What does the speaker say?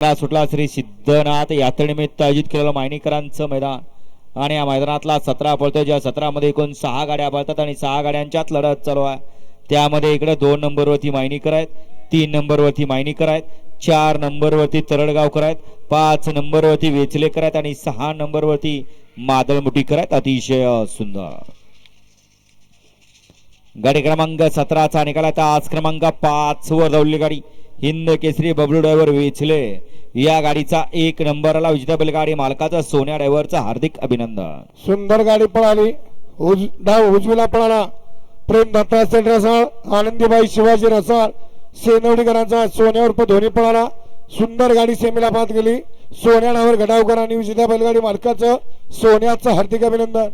सुटला श्री सिद्धनाथ. यात्रेनिमित्त आयोजित केलेलं मायनीकरांचं मैदान. आणि या मैदानातला सतरा पळतोय. ज्या सतरामध्ये एकूण सहा गाड्या पळतात आणि सहा गाड्यांच्यात लढत चालू आहे. त्यामध्ये इकडे दोन नंबरवरती मायनीकर आहेत तीन नंबरवरती मायनीकर आहेत चार नंबरवरती तरडगावकर आहेत पाच नंबरवरती वेचलेकर आहेत आणि सहा नंबरवरती मादळमुटीकर आहेत. अतिशय सुंदर. गाडी क्रमांक सतराचा निकाल आता आज क्रमांक पाच वर धावली गाडी. हिंद केसरी बबलू ड्रायव्हर वेचले. या गाडीचा एक नंबरला विजेता बैलगाडी मालकाचा सोन्या ड्रायव्हरचा हार्दिक अभिनंदन. सुंदर गाडी पळाली. उज डाव उजवीला पळाला. प्रेम दत्ता रसाळ आनंदीबाई शिवाजी रसाळ सेनवडीकरांचा सोन्या उर्फ धोनी पळाला. सुंदर गाडी सेमीला पाहत गेली. सोन्या नावर गडावकर आणि विजेता बैलगाडी मालकाचं सोन्याचं हार्दिक अभिनंदन.